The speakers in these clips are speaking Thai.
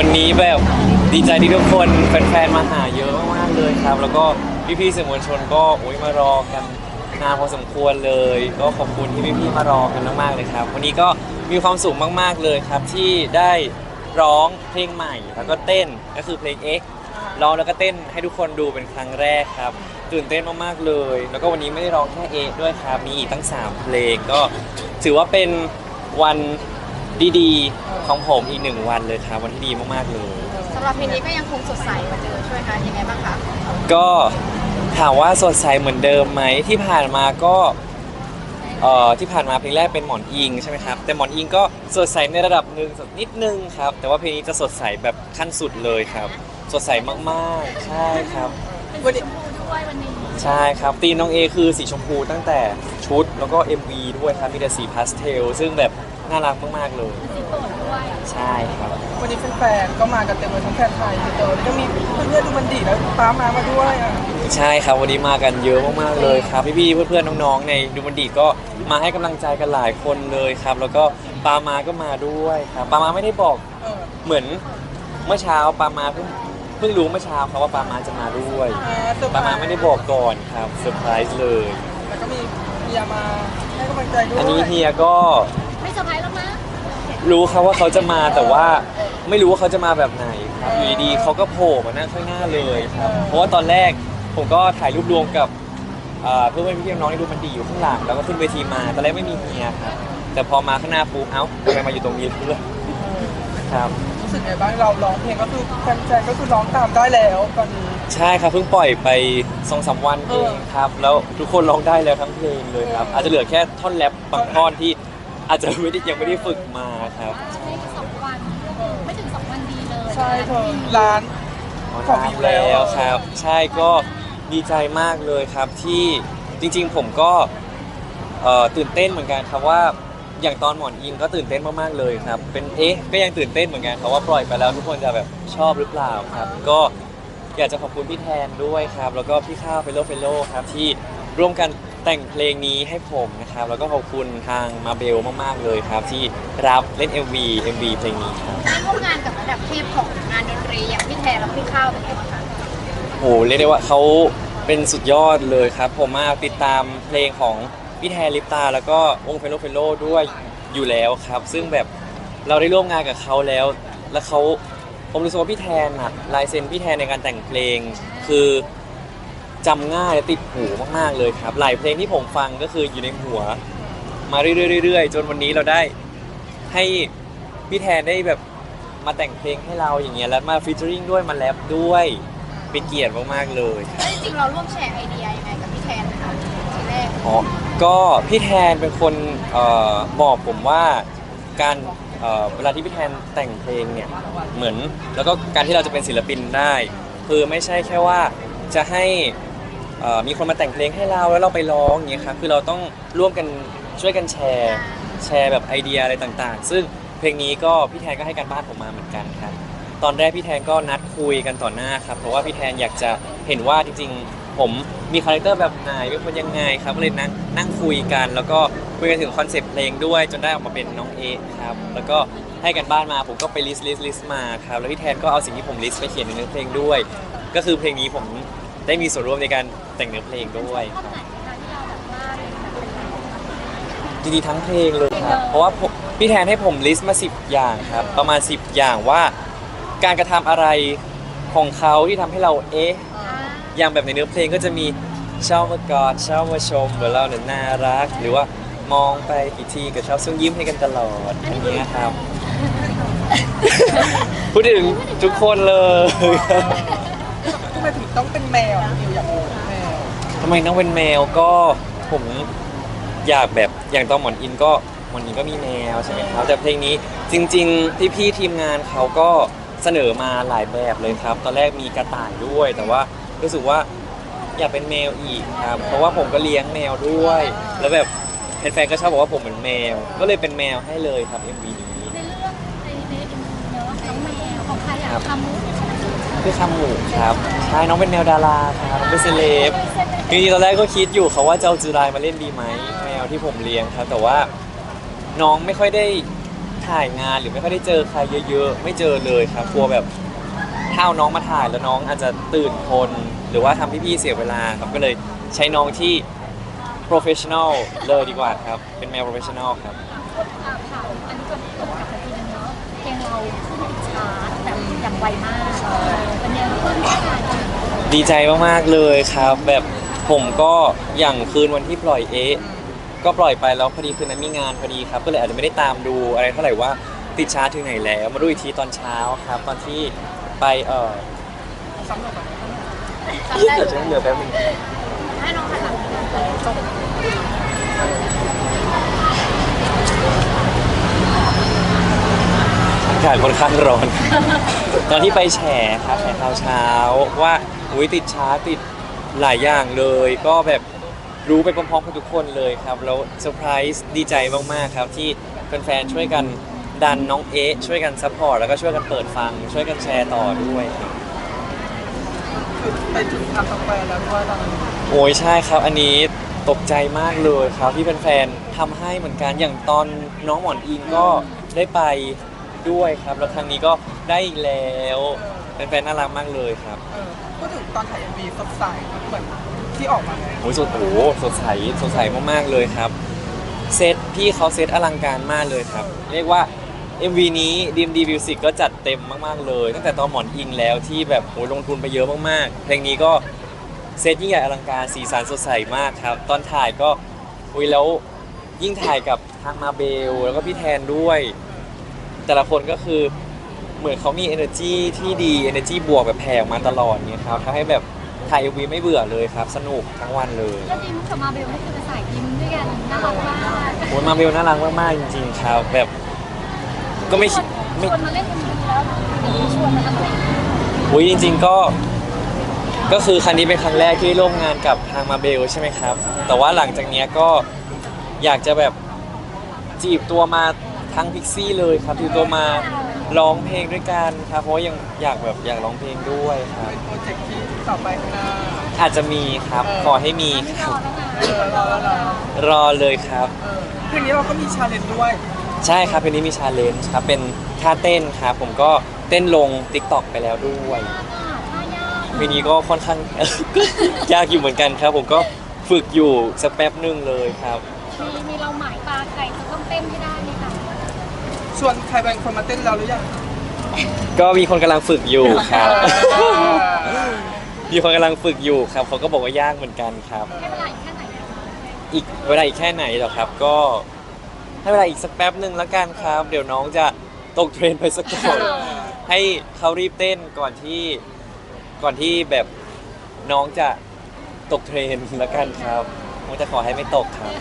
วันนี้แบบดีใจที่ทุกคนแฟนๆมาหาเยอะมากๆเลยครับ แล้วก็พี่ๆสื่อมวลชนก็โอ้ยมารอกันนานพอสมควรเลย ก็ขอบคุณที่พี่ๆมารอกันมากๆเลยครับ วันนี้ก็มีความสุขมากๆเลยครับที่ได้ร้องเพลงใหม่ แล้วก็เต้นก็คือเพลง X ร้องแล้วก็เต้นให้ทุกคนดูเป็นครั้งแรกครับ ตื่นเต้นมากๆเลย แล้วก็วันนี้ไม่ได้ร้องแค่เอด้วยครับมีอีกตั้ง 3 เพลงก็ถือว่าเป็นวัน ดีๆของผมอีกหนึ่งวันเลยครับวันที่ดีมากๆเลย สำหรับเพลงนี้ก็ยังคงสดใสเหมือนเดิมใช่ไหมคะยังไงบ้างคะก็ถามว่าสดใสเหมือนเดิมไหมที่ผ่านมาก็เอ่อที่ผ่านมาเพลงแรกเป็นหมอนอิงใช่ไหมครับแต่หมอนอิงก็สดใสในระดับหนึ่งนิดนึงครับ แต่ว่าเพลงนี้จะสดใสแบบขั้นสุดเลยครับ สดใสมากๆ ใช่ครับวันนี้ใช่ครับตีมน้องเอคือสีชมพูตั้งแต่ชุดแล้วก็ MV ด้วยครับมีแต่สีพาสเทลซึ่งแบบ น่ารักมากๆเลยใช่ครับ วันนี้แฟนๆก็มากันเต็มเลยทั้งแฟนไทยเจอแล้วก็มีเพื่อนๆดูมันดีแล้วป้ามามาด้วยอะใช่ครับวันนี้มากันเยอะมากๆเลยครับพี่ๆเพื่อนๆน้องๆในดูมันดีก็มาให้กำลังใจกันหลายคนเลยครับ แล้วก็ปามาก็มาด้วยครับปามาไม่ได้บอกเออเหมือนเมื่อเช้าปามาเพิ่งเพิ่งรู้เมื่อเช้าครับว่าปามาจะมาด้วยอ่เซอร์พรปาส์มาไม่ได้บอกก่อนครับเซอร์ไพรส์เลย แล้วก็มีเฮียมาให้กำลังใจด้วยอันนี้เฮียก็ รู้ครับว่าเขาจะมาแต่ว่าไม่รู้ว่าเขาจะมาแบบไหนครับอยู่ดีๆเขาก็โผล่มาหน้าข้างหน้าเลยครับเพราะว่าตอนแรกผมก็ถ่ายรูปรวมกับเอ่อเพื่อนๆพี่ๆน้องๆในดูมันดีอยู่ข้างหลังแล้วก็ขึ้นเวทีมาตอนแรกไม่มีเฮียครับแต่พอมาข้างหน้าปุ๊บเอ้าทำไมมาอยู่ตรงนี้ด้วยครับรู้สึกไงบ้างเราร้องเพลงก็คือแฟนๆก็คือร้องตามได้แล้วตอนนี้ใช่ครับเพิ่งปล่อยไปสองสามวันเองครับ แล้วทุกคนร้องได้แล้วทั้งเพลงเลยครับอาจจะเหลือแค่ท่อนแรปบางท่อนที่ อาจจะไม่ได้ยังไม่ได้ฝึกมาครับไม่ถึงสองวันไม่ถึงสองวันดีเลยใช่เธอร้าน ขอวิวแล้ว ครับ ใช่ก็ดีใจมากเลยครับที่จริงๆผมก็เอ่อตื่นเต้นเหมือนกันครับว่าอย่างตอนหมอนอิงก็ตื่นเต้นมากๆเลยครับเป็นเอ๊ะก็ยังตื่นเต้นเหมือนกันครับว่าปล่อยไปแล้วทุกคนจะแบบชอบหรือเปล่าครับ ก็อยากจะขอบคุณพี่แทนด้วยครับ แล้วก็พี่ข้าวเฟลโลเฟลโลครับที่ร่วมกัน แต่งเพลงนี้ให้ผมนะครับ แล้วก็ขอบคุณทางมาเบลมาก ๆ เลยครับ ที่รับเล่น MV MV เพลงนี้ครับได้ร่วมงานกับระดับเทพของงานดนตรีอย่างพี่แทนและพี่ข้าวเป็นไงบ้างคะโหเรียกได้ว่าเขาเป็นสุดยอดเลยครับ ผมมาติดตามเพลงของพี่แทนลิปตา แล้วก็วงเฟลโลเฟลโลด้วยอยู่แล้วครับ ซึ่งแบบเราได้ร่วมงานกับเขาแล้ว แล้วเขาผมรู้สึกว่าพี่แทนอะลายเซ็นพี่แทนในการแต่งเพลง คือ จำง่ายและติดหูมากๆเลยครับ หลายเพลงที่ผมฟังก็คืออยู่ในหัว มาเรื่อยๆๆๆจนวันนี้เราได้ให้พี่แทนได้แบบมาแต่งเพลงให้เราอย่างเงี้ยแล้วมาฟีเจอริงด้วยมาแรปด้วยเป็นเกียรติมากๆเลยแล้วจริงๆเราร่วมแชร์ไอเดียยังไงกับพี่แทนนะคะทีแรกอ๋อก็พี่แทนเป็นคนเอ่อบอกผมว่าการเอ่อเวลาที่พี่แทนแต่งเพลงเนี่ยเหมือน แล้วก็การที่เราจะเป็นศิลปินได้ คือไม่ใช่แค่ว่าจะให้ เอ่อมีคนมาแต่งเพลงให้เราแล้วเราไปร้องอย่างเงี้ยครับคือเราต้องร่วมกันช่วยกันแชร์แชร์แบบไอเดียอะไรต่างๆ ซึ่งเพลงนี้ก็พี่แทนก็ให้การบ้านผมมาเหมือนกันครับ ตอนแรกพี่แทนก็นัดคุยกันต่อหน้าครับเพราะว่าพี่แทนอยากจะเห็นว่าจริงๆ ผมมีคาแรคเตอร์แบบไหนเป็นคนยังไงครับก็เลยนั่งนั่งคุยกัน แล้วก็คุยกันถึงคอนเซปต์เพลงด้วย จนได้ออกมาเป็นน้องเอครับแล้วก็ให้กันบ้านมาผมก็ไปลิสต์ลิสต์ลิสต์มาครับแล้วพี่แทนก็เอาสิ่งที่ผมลิสต์ไปเขียนในเนื้อเพลงด้วย ก็คือเพลงนี้ผม ได้มีส่วนร่วมในการแต่งเนื้อเพลงด้วยครับจริงๆทั้งเพลงเลยครับ เพราะว่าผมพี่แทนให้ผมลิสต์มา 10 อย่างครับ ประมาณ 10 อย่างว่า การกระทำอะไรของเขาที่ทำให้เราเอ๊ะ อย่างแบบในเนื้อเพลงก็จะมีชอบมากอดชอบมาชมเหมือนเราเนี่ยน่ารัก หรือว่ามองไปกี่ทีก็ชอบส่งยิ้มให้กันตลอดอย่างเงี้ยครับ พูดถึงทุกคนเลยทำไมถึงต้องเป็นแมวอะนิวอยากรู้แมวทำไมต้องเป็นแมวก็ผมอยากแบบอย่างตอนหมอนอินก็หมอนอินก็มีแมวใช่ไหมครับแต่เพลงนี้จริง ๆ พี่ๆทีมงานเขาก็เสนอมาหลายแบบเลยครับ ตอนแรกมีกระต่ายด้วย แต่ว่ารู้สึกว่าอยากเป็นแมวอีกครับ เพราะว่าผมก็เลี้ยงแมวด้วย แล้วแบบแฟนๆก็ชอบบอกว่าผมเหมือนแมว ก็เลยเป็นแมวให้เลยครับ MV นี้ในเรื่องในในเอ็มวีเนอะน้องแมวของใครอะคามุคื อคำหมูครับใช่น้องเป็นแมวดาราครับน้องเป็นเซเลบจริงๆตอนแรกก็คิดอยู่เขาว่าจะเอาจูรายมาเล่นดีไหมแมวที่ผมเลี้ยงครับ แต่ว่าน้องไม่ค่อยได้ถ่ายงานหรือไม่ค่อยได้เจอใครเยอะ ๆ ไม่เจอเลยครับกลัวแบบถ้าเอาน้องมาถ่ายแล้วน้องอาจจะตื่นคน หรือว่าทำพี่ๆเสียเวลาครับก็เลยใช้น้องที่ professional เลยดีกว่าครับ เป็นแมว professional ครับ ไวมากเออเป็นยังไงบ้างคะดีใจมากๆเลยครับ แบบผมก็อย่างคืนวันที่ปล่อยเอะก็ปล่อยไปแล้วพอดีคืนนั้นมีงานพอดีครับ ก็เลยอาจจะไม่ได้ตามดูอะไรเท่าไหร่ว่าติดชาร์ตถึงไหนแล้ว มาดูอีกทีตอนเช้าครับ ตอนที่ไปเออซ้ำหน่อยก่อนจำได้เดี๋ยวจะเหลือแป๊บนึง ให้น้องหันหลังจบ อากาศค่อนข้างร้อน ตอนที่ไปแฉครับแฉข่าวเช้าว่าอุ้ยติดชาร์ตติดหลายอย่างเลย ก็แบบรู้ไปพร้อมๆกับทุกคนเลยครับแล้วเซอร์ไพรส์ดีใจมากๆครับที่แฟนๆช่วยกันดันน้องเอ๊ะช่วยกันซัพพอร์ตแล้วก็ช่วยกันเปิดฟัง ช่วยกันแชร์ต่อด้วยครับคือไปถึงทำสแควร์แล้วด้วยตอนนี้โอ้ยใช่ครับอันนี้ตกใจมากเลยครับที่แฟนๆทำให้เหมือนกันอย่างตอนน้องหมอนอิงก็ได้ไป ด้วยครับ แล้วครั้งนี้ก็ได้อีกแล้วแฟนๆน่ารักมากเลยครับเออพูดถึงตอนถ่ายเอ็มวีสดใสเหมือนที่ออกมาไงโอ้ยสดโอ้โหสดใสสดใสมากๆเลยครับ เซตพี่เขาเซตอลังการมากเลยครับ เรียกว่า MV นี้ DMD Music ก็จัดเต็มมากๆเลย ตั้งแต่ตอนหมอนอิงแล้วที่แบบโอ้ยลงทุนไปเยอะมากๆ เพลงนี้ก็เซตยิ่งใหญ่อลังการสีสันสดใสมากครับ ตอนถ่ายก็อุ้ยแล้วยิ่งถ่ายกับทางมาเบล แล้วก็พี่แทนด้วย แต่ละคนก็คือเหมือนเขามี energy ที่ดี energy บวกแบบแผ่ออกมาตลอดเนี่ยครับทำให้แบบถ่าย MV ไม่เบื่อเลยครับ สนุกทั้งวันเลยแล้วยิ้มกับมาเบลนี่คือเป็นสายยิ้มด้วยกันน่ารักมากโอ้ยมาเบลน่ารักมากๆจริงๆครับแบบ ก็ไม่คิดชไม่ วนมาเล่นกันแล้วชวนมาทำอะไรอุ้ยจริงๆก็ก็คือครั้งนี้เป็นครั้งแรกที่ร่วมงานกับทางมาเบลใช่ไหมครับ แต่ว่าหลังจากเนี้ยก็อยากจะแบบจีบตัวมา ทั้งพิกซี่เลยครับจีบตัวมาร้องเพลงด้วยกันครับเพราะว่ายังอยากแบบอยากร้องเพลงด้วยครับ เป็นโปรเจกต์ที่ต่อไปข้างหน้าอาจจะมีครับขอให้มีครรัอบแล้วนะเออรอแล้วรอรอเลยครับ เออเพลงนี้เราก็มีชาเลนจ์ด้วย ใช่ครับเพลงนี้มีชาเลนจ์ครับเป็นท่าเต้นครับผมก็เต้นลง t ิ k t o k ไปแล้วด้วยท่ายากเพลงนี้ก็ค่อนข้างยากอยู่เหมือนกันครับ ผมก็ฝึกอยู่สักแป๊บหนึงเลยครับ มีมีเราหมายต ชวนใครเป็นคนมาเต้นเราหรือยังก็มีคนกำลังฝึกอยู่ครับเออมีคนกำลังฝึกอยู่ครับเขาก็บอกว่ายากเหมือนกันครับ ให้เวลาอีกแค่ไหนอะอีกเวลาอีกแค่ไหนเหรอครับ ก็ให้เวลาอีกสักแป๊บหนึ่งแล้วกันครับ เดี๋ยวน้องจะตกเทรนไปสักก่อนให้เขารีบเต้นก่อนที่ก่อนที่แบบน้องจะตกเทรนแล้วกันครับผมจะขอให้ไม่ตกครับ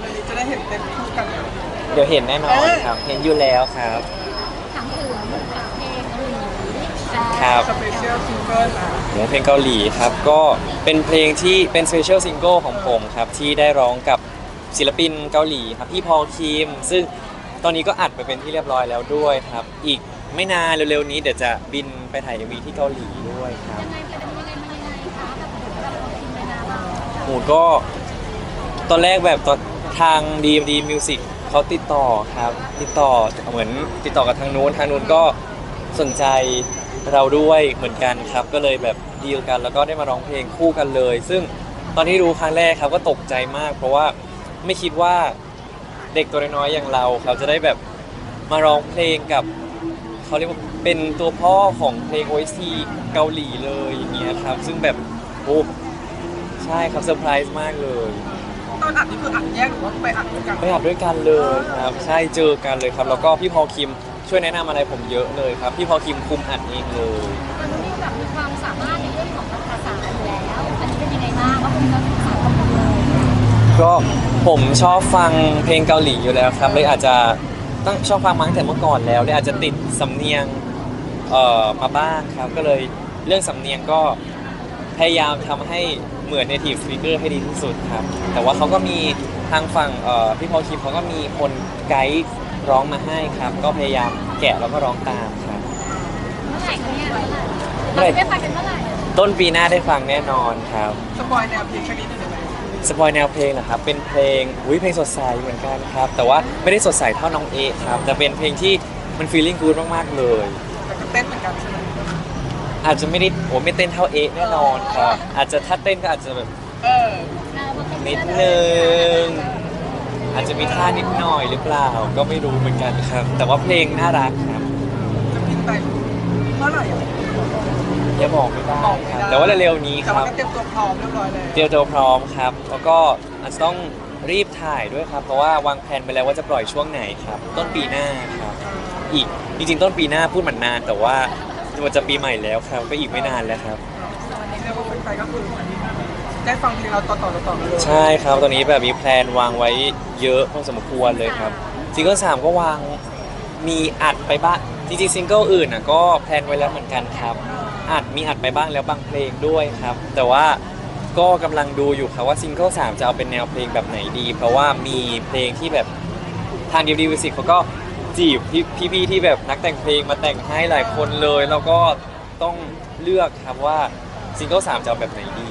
วันนี้จะได้เห็นเต้นคู่กันเลย เดี๋ยวเห็นแน่นอนครับ เห็นอยู่แล้วครับ ถามถึงเพลงหรือครับ สเปเชียลซิงเกิลอะเดี๋ยวเพลงเกาหลีครับ ก็เป็นเพลงที่เป็นสเปเชียลซิงเกิลของผมครับ ที่ได้ร้องกับศิลปินเกาหลีครับพี่พอลคิม ซึ่งตอนนี้ก็อัดไปเป็นที่เรียบร้อยแล้วด้วยครับ อีกไม่นานเร็วๆนี้เดี๋ยวจะบินไปถ่ายมีที่เกาหลีด้วยครับ ยังไงเป็นยังไงมายังไงคะแบบถึงแบบเราทีมในนาเราโหก็ตอนแรกแบบตอนทาง DMD Music เขาติดต่อครับ ติดต่อเหมือนติดต่อกับทางนู้นทางนู้นก็สนใจเราด้วยเหมือนกันครับ ก็เลยแบบดีลกันแล้วก็ได้มาร้องเพลงคู่กันเลย ซึ่งตอนที่รู้ครั้งแรกครับก็ตกใจมาก เพราะว่าไม่คิดว่าเด็กตัวน้อยๆอย่างเราเขาจะได้แบบมาร้องเพลงกับเขาเรียกว่าเป็นตัวพ่อของเพลง OST เกาหลีเลยอย่างเงี้ยครับ ซึ่งแบบโอ้ใช่ครับเซอร์ไพรส์มากเลย ตอนอัดนี่คืออัดแยกหรือว่าไปอัดด้วยกันไปอัดด้วยกันเลยครับใช่เจอกันเลยครับแล้วก็พี่พอลคิมช่วยแนะนำอะไรผมเยอะเลยครับพี่พอลคิมคุมอัดเองเลย มันมีแบบมีความสามารถในเรื่องของภาษาอยู่แล้ว อันนี้เป็นยังไงบ้างว่าคุณจะศึกษาข้อมูลเลยก็ผมชอบฟังเพลงเกาหลีอยู่แล้วครับเลยอาจจะตั้งชอบฟังมาตั้งแต่เมื่อก่อนแล้วเลยอาจจะติดสำเนียงเอ่อมาบ้างครับก็เลยเรื่องสำเนียงก็พยายามทำให้ เหมือน native speaker ให้ดีที่สุดครับ แต่ว่าเขาก็มีทางฝั่งเอ่อพี่พอลคิมเขาก็มีคนไกด์ร้องมาให้ครับ ก็พยายามแกะแล้วก็ร้องตามครับเมื่อไหร่คะเนี่ยเมื่อไหร่เราจะได้ฟังกันเมื่อไหร่ต้นปีหน้าได้ฟังแน่นอนครับ สปอยแนวเพลงแค่นี้ได้ไหมสปอยแนวเพลงนะครับ เป็นเพลงอุ้ยเพลงสดใสเหมือนกันครับ แต่ว่าไม่ได้สดใสเท่าน้องเอครับ แต่เป็นเพลงที่มัน feeling good มากๆเลย แต่ก็เต้นเหมือนกันใช่ไหม อาจจะไม่ได้โอ้ไม่เต้นเท่าเอแน่นอนครับอาจจะถ้าเต้นก็อาจจะแบบเออเออมันเป็นนิดนึงอาจจะมีท่านิดหน่อยหรือเปล่า ก็ไม่รู้เหมือนกันครับ แต่ว่าเพลงน่ารักครับจะบินไปเมื่อไหร่อะอย่าบอกไม่ได้บอกไม่ครับได้แต่ว่าเร็วๆนี้คแต่รัว่าบ ก็เตรียมตัวพร้อมเรียบร้อยแล้วเตรียมตัวพร้อมครับ แล้วก็อาจจะต้องรีบถ่ายด้วยครับ เพราะว่าวางแผนไปแล้วว่าจะปล่อยช่วงไหนครับ ต้นปีหน้าครับ อีกจริงๆ ต้นปีหน้าพูดเหมือนนาน แต่ว่า มันจะปีใหม่แล้วครับ ก็อีกไม่นานแล้วครับ เรียกว่าเป็นไปก็คือได้ฟังเพลงเราต่อต่อต่อต่อกันเลยใช่ครับตอนนี้แบบมีแพลนวางไว้เยอะพอสมควรเลยครับซิงเกิลสามก็วางมีอัดไปบ้างจริงๆซิงเกิลอื่นอะก็แพลนไว้แล้วเหมือนกันครับอัดมีอัดไปบ้างแล้วบางเพลงด้วยครับ แต่ว่าก็กำลังดูอยู่ครับว่าซิงเกิลสามจะเอาเป็นแนวเพลงแบบไหนดี เพราะว่ามีเพลงที่แบบทางดีดีวิสิกเขาก็ จีบพี่พี่ๆที่แบบนักแต่งเพลงมาแต่งให้หลายคนเลยแล้วก็ต้องเลือกครับว่าซิงเกิลสามจะเอาแบบไหนดี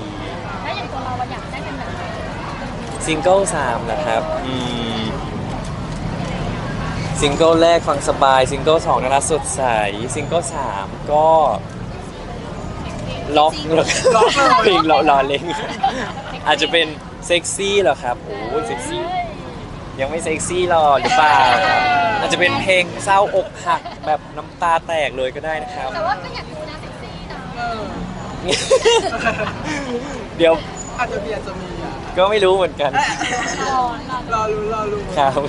แล้วอย่างตัวเราเราอยากได้เป็นแบบไหนซิงเกิลสามนะครับอืมซิงเกิลแรกฟังสบาย ซิงเกิลสองน่ารักสดใส ซิงเกิลสามก็ล็อกเลยล็อกเลยเพลงรอรอเล่นอาจจะเป็นเซ็กซี่เหรอครับ โอ้ยเซ็กซี่ ยังไม่เซ็กซี่หรอหรือเปล่าครับ อาจจะเป็นเพลงเศร้าอกหักแบบน้ำตาแตกเลยก็ได้นะครับ แต่ว่าก็อยากดูนะเซ็กซี่นะเออเดี๋ยวอาจจะมีอาจจะมีอะก็ไม่รู้เหมือนกัน รอรอรอรู้รอรู้ครับ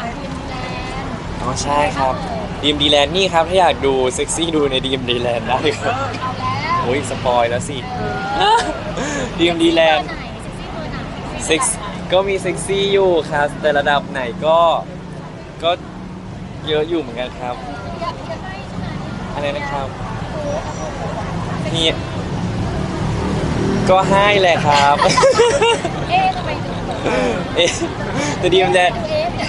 อาทีมแลนด์อ๋อใช่ครับดีมดีแลนด์นี่ครับ ถ้าอยากดูเซ็กซี่ดูในดีมดีแลนด์ได้ครับเอาแล้วโอ้ยสปอยแล้วสิดีมดีแลนด์เบอร์ไหนเซ็กซี่เบอร์ไหนเซ็กซ์ก็มีเซ็กซี่อยู่ครับแต่ระดับไหนก็ก็ เยอะอยู่เหมือนกันครับ อยากอยากได้ใช่ไหมอะไรนะครับโอ้โหโอ้โหนี่ก็ให้แหละครับ เอ๊ะทำไมถึงเอ๊ะแต่ดีมแลนด์เอ๊ะเนี่ย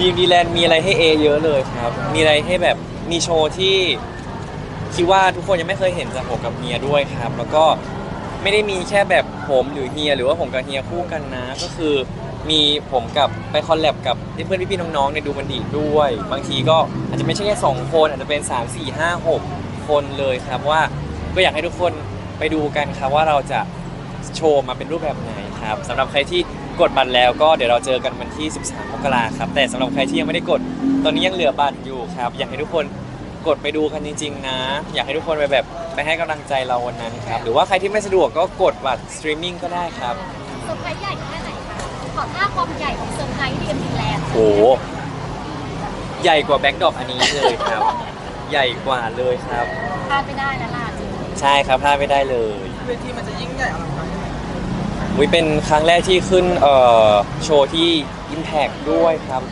ดีมดีแลนด์มีอะไรให้เอเยอะเลยครับ มีอะไรให้แบบมีโชว์ที่คิดว่าทุกคนยังไม่เคยเห็นจากผมกับเฮียด้วยครับ แล้วก็ไม่ได้มีแค่แบบผมหรือเฮียหรือว่าผมกับเฮียคู่กันนะ ก็คือ มีผมกับไปคอลแลบกับเพื่อนๆพี่ๆน้องๆในดูมันดีด้วย บางทีก็อาจจะไม่ใช่แค่สองคนอาจจะเป็น3 4 5 6คนเลยครับว่าก็อยากให้ทุกคนไปดูกันครับว่าเราจะโชว์มาเป็นรูปแบบไหนครับสำหรับใครที่กดบัตรแล้วก็เดี๋ยวเราเจอกันวันที่ 13มกราครับ แต่สำหรับใครที่ยังไม่ได้กด ตอนนี้ยังเหลือบัตรอยู่ครับ อยากให้ทุกคนกดไปดูกันจริง ๆ นะ อยากให้ทุกคนไปแบบไปให้กำลังใจเราวันนั้นครับ หรือว่าใครที่ไม่สะดวกก็กดบัตรสตรีมมิ่งก็ได้ครับ เซอร์ไพรส์ใหญ่ อท่าความใหญ่ของเซอร์ไพรส์ที่เป็นดีแลนด์โหใหญ่กว่าแบ็กดรอปอันนี้เลยครับ ใหญ่กว่าเลยครับ พลาดไม่ได้นะล่ะจริงใช่ครับพลาดไม่ได้เลยเวทีมันจะยิ่งใหญ่อลังการยังไงวิเป็นครั้งแรกที่ขึ้นเอ่อโชว์ที่ Impact ด้วยครับ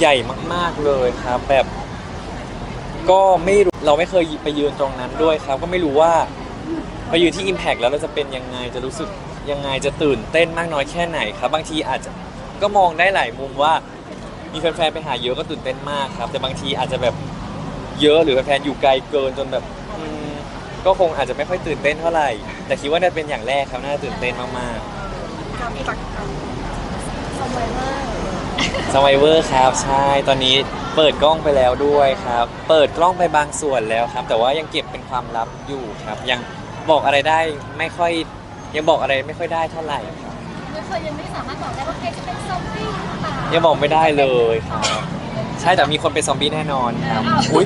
ใหญ่มากๆเลยครับแบบ ก็ไม่รู้เราไม่เคยไปยืนตรงนั้นด้วยครับ ก็ไม่รู้ว่าไปยืนที่ Impact แล้วเราจะเป็นยังไงจะรู้สึก ยังไงจะตื่นเต้นมากน้อยแค่ไหนครับ บางทีอาจจะก็มองได้หลายมุมว่า มีแฟนๆไปหาเยอะก็ตื่นเต้นมากครับ แต่บางทีอาจจะแบบเยอะหรือแฟนๆอยู่ไกลเกินจนแบบอืมก็คงอาจจะไม่ค่อยตื่นเต้นเท่าไหร่ แต่คิดว่าน่าจะเป็นอย่างแรกครับน่าจะตื่นเต้นมากๆการตักสมัยเวอร์ s u r v i v o r ครับใช่ตอนนี้เปิดกล้องไปแล้วด้วยครับ เปิดกล้องไปบางส่วนแล้วครับ แต่ว่ายังเก็บเป็นความลับอยู่ครับ ยังบอกอะไรได้ไม่ค่อย ยังบอกอะไรไม่ค่อยได้เท่าไหร่ครับไม่เคยยังไม่สามารถบอกได้ว่าใครจะเป็นซอมบี้หรือเปล่ายังบอกไม่ได้เลยครับใช่แต่มีคนเป็นซอมบี้แน่นอนครับอุ้ย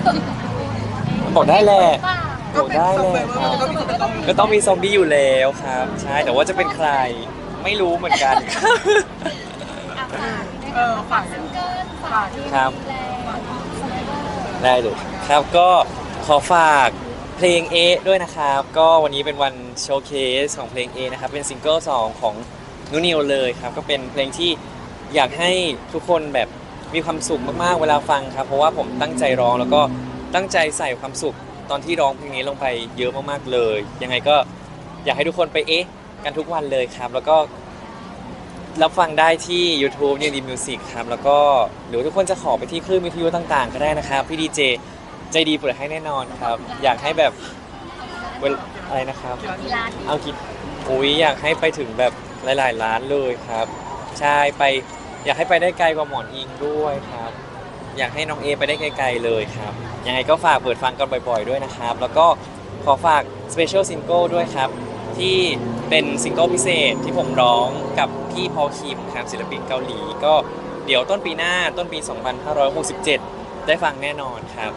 บอกได้แหละเปล่าก็เป็นได้ซับเลเวยเวอร์มันก็มีคนเป็นต้องมีก็ต้องมีซอมบี้อยู่แล้วครับ ใช่แต่ว่าจะเป็นใครไม่รู้เหมือนกันอะฝากเออฝากซิงเกิลฝากที่ครับดีแลนด์สมัยเวอร์ได้เลยครับก็ขอฝาก เพลง A ด้วยนะครับ ก็วันนี้เป็นวันโชว์เคสของเพลง A นะครับ เป็นซิงเกิล2ของนุนิวเลยครับ ก็เป็นเพลงที่อยากให้ทุกคนแบบมีความสุขมากๆ เวลาฟังครับ เพราะว่าผมตั้งใจร้องแล้วก็ตั้งใจใส่ความสุขตอนที่ร้องเพลงนี้ลงไปเยอะมากๆเลย ยังไงก็อยากให้ทุกคนไปเอ๊ะกันทุกวันเลยครับ แล้วก็รับฟังได้ที่ YouTube ยังดีมิวสิกครับ แล้วก็หรือทุกคนจะขอไปที่คลื่นวิทยุต่างๆ ก็ได้นะครับ พี่ดีเจ ใจดีเปิดให้แน่นอนครับ อยากให้แบบเวลอะไรนะครับ กีฬาที่เอาคิดอุ้ยอยากให้ไปถึงแบบหลายๆร้านเลยครับใช่ไปอยากให้ไปได้ไกลกว่าหมอนอิงด้วยครับ อยากให้น้องเอไปได้ไกลๆเลยครับยังไงก็ฝากเปิดฟังกันบ่อย ๆด้วยนะครับ แล้วก็ขอฝาก Special Single ด้วยครับ ที่เป็นซิงเกิลพิเศษที่ผมร้องกับพี่พอลคิมครับศิลปินเกาหลี ก็เดี๋ยวต้นปีหน้าต้นปี 2567 ได้ฟังแน่นอนครับ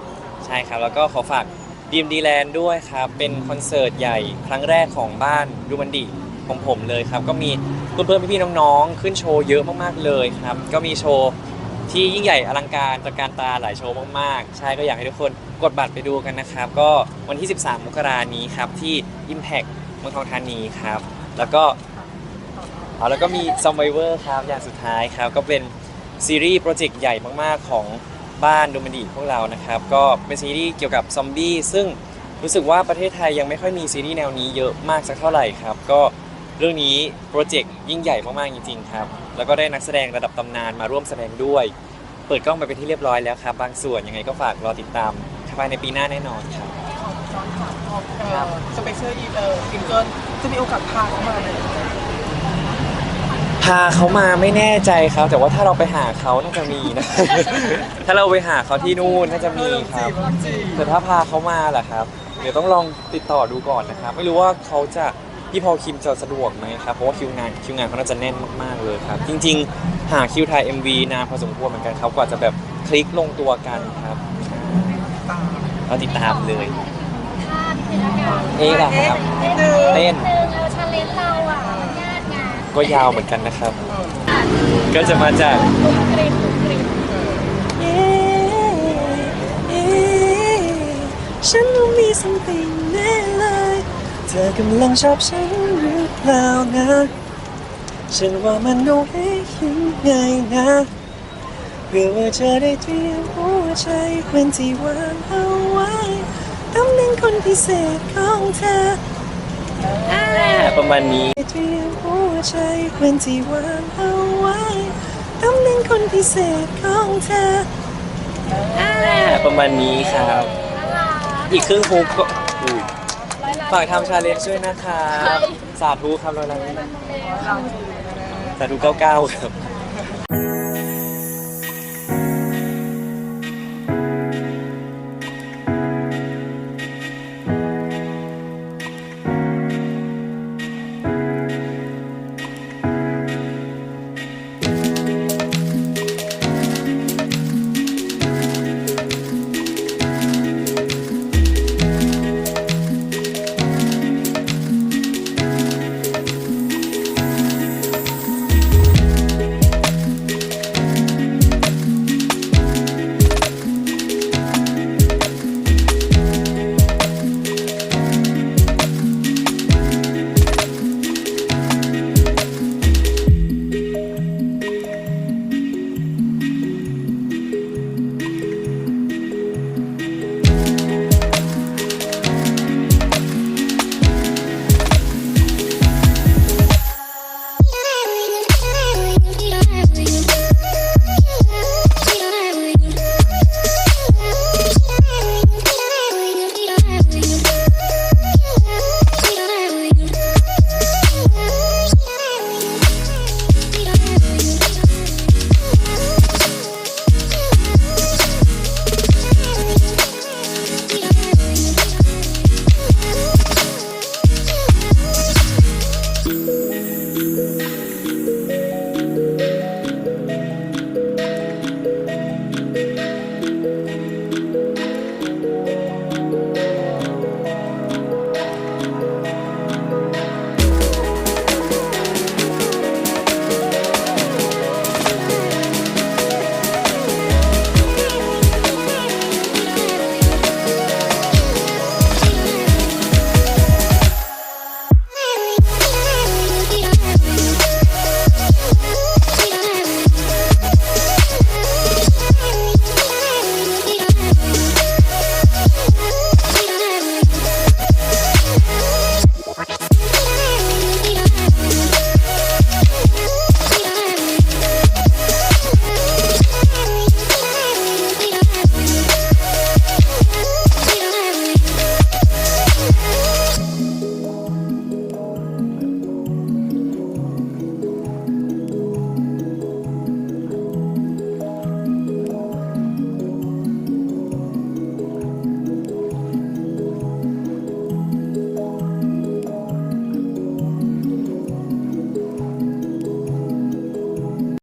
ใช่ครับ แล้วก็ขอฝากดีมดีแลนด์ด้วยครับ เป็นคอนเสิร์ตใหญ่ครั้งแรกของบ้านดูมันดีของผมเลยครับ ก็มีเพื่อนๆพี่ๆน้องๆ ขึ้นโชว์เยอะมากๆเลยครับ ก็มีโชว์ที่ยิ่งใหญ่อลังการตระการตาหลายโชว์มากๆ ใช่ก็อยากให้ทุกคนกดบัตรไปดูกันนะครับ ก็วันที่ 13 มกรานี้ครับ ที่ Impact เมืองทองธานีครับ แล้วก็อ๋อแล้วก็มี s u r v i v o r ครับ อย่างสุดท้ายครับ ก็เป็นซีรีส์โปรเจกต์ใหญ่มากๆของ บ้านดูมันดีพวกเรานะครับ ก็เป็นซีรีส์เกี่ยวกับซอมบี้ซึ่งรู้สึกว่าประเทศไทยยังไม่ค่อยมีซีรีส์แนวนี้เยอะมากสักเท่าไหร่ครับ ก็เรื่องนี้โปรเจกต์ยิ่งใหญ่มากๆจริงๆครับ แล้วก็ได้นักแสดงระดับตำนานมาร่วมแสดงด้วย เปิดกล้องไปเป็นที่เรียบร้อยแล้วครับ บางส่วนยังไงก็ฝากรอติดตามภายในปีหน้าแน่นอนครับย้อนถามออกสเปเชียลอีเออซิงเกิลจะมีโอกาสพาเขามาเลยพาเขามาไม่แน่ใจครับ แต่ว่าถ้าเราไปหาเขาน่าจะมีนะ ถ้าเราไปหาเขาที่นู่นน่าจะมีครับจีบแต่ถ้าพาเขามาล่ะครับ เดี๋ยวต้องลองติดต่อดูก่อนนะครับ ไม่รู้ว่าเขาจะพี่พอลคิมจะสะดวกไหมครับ เพราะว่าคิวงานคิวงานเขาน่าจะแน่นมากๆเลยครับ จริง ๆ หาคิวถ่าย MV นานพอสมควรเหมือนกันครับ กว่าจะแบบคลิกลงตัวกันครับใช่ตามเราติดตามเลยท่านิดนึงละกันเอ๊ะล่ะครับเต้นเต้นเออชาเลนจ์เราอะมันยา ก็ยาวเหมือนกันนะครับ ก็จะมาจากฉันว่ามี something แน่เลย เธอกำลังชอบฉันหรือเปล่านะ ฉันว่ามันโอเคยังไงนะเพื่อว่าเธอได้เตรียมหัวใจเป็นที่วางเอาไว้ตำแหน่งคนพิเศษของเธอ ประมาณนี้เตรียมหัวใจเป็นที่วางเอาไว้ตำแหน่งคนพิเศษของเธออ่าประมาณนี้ครับน่ารักอีกครึ่งฮุกก็อุ้ยร้อยล้านฝากทำชาเลนจ์ด้วยนะครับ สาธุครับร้อยล้านวิวแล้วเราจีบนะสาธุเก้าเก้าครับเ